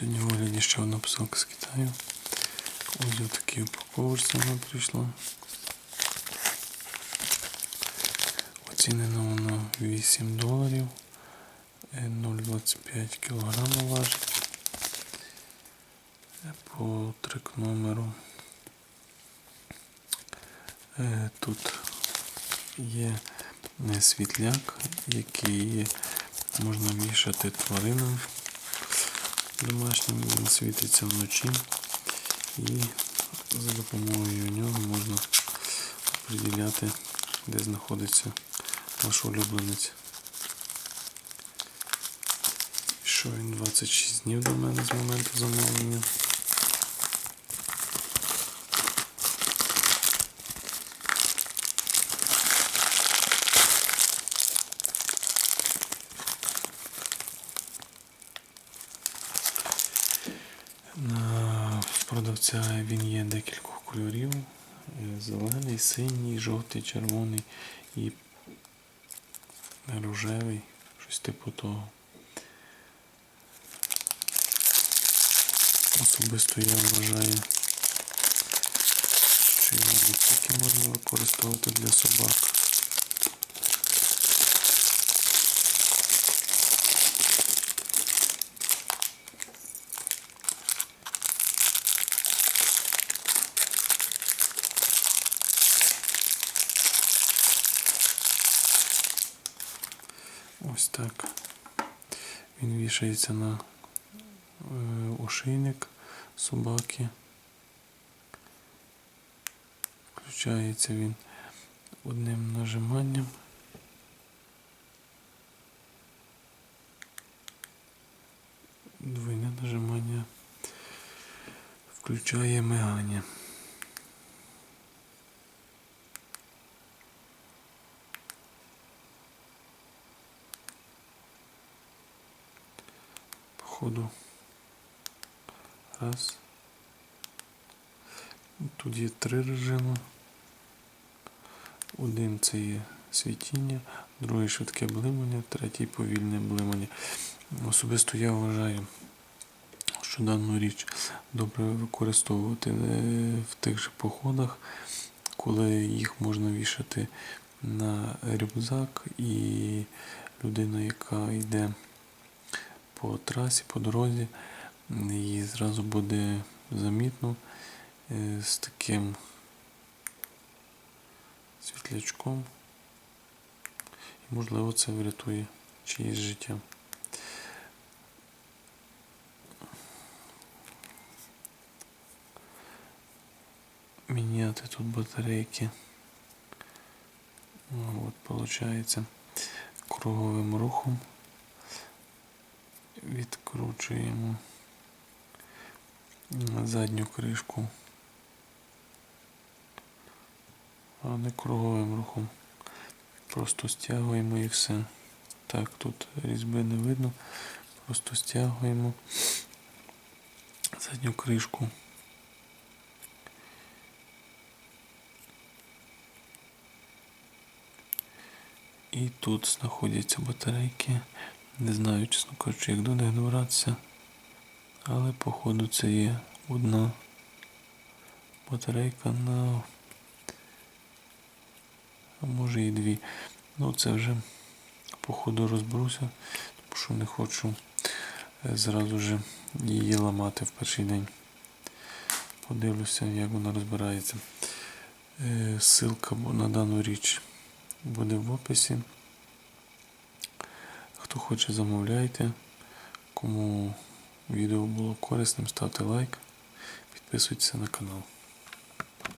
Сьогодні в ще одна посилка з Китаю. Ось в такій упаковочці вона прийшла. Оцінено вона 8 доларів. Е, 0,25 кг важить. Е, По трек номеру. Е, Тут є е, світляк, який можна вішати тваринам домашнім, він світиться вночі і за допомогою нього можна определяти, де знаходиться ваш улюбленець. Що він 26 днів до мене з моменту замовлення. На продавця він є декількох кольорів. Е, Зелений, синій, жовтий, червоний і рожевий, щось типу того. Особисто я вважаю, що його тільки можна використовувати для собак. Ось так. Він вішається на е, ошейник собаки. Включається він одним нажиманням. Двойне нажимання включає мигання. Походу. Раз. Тут є три режими. Один це є світіння, другий швидке блимання, третій повільне блимання. Особисто я вважаю, що дану річ добре використовувати е, в тих же походах, коли їх можна вішати на рюкзак і людина, яка йде по трасі, по дорозі, її зразу буде замітно е, з таким світлячком. І можливо це врятує чиєсь життя. Міняти тут батарейки. От, получається круговим рухом відкручуємо задню кришку, а не круговим рухом. Просто стягуємо і все. Так, тут різьби не видно. Просто стягуємо задню кришку. І тут знаходяться батарейки. Не знаю, чесно кажучи, як до них добратися. Але походу це є одна батарейка на а може і дві. Ну це вже походу розберуся, тому що не хочу е, зразу же її ламати в перший день. Подивлюся, як вона розбирається. Е, Ссылка на дану річ буде в описі. Хто хоче, замовляйте. Кому відео було корисним, ставте лайк, підписуйтесь на канал.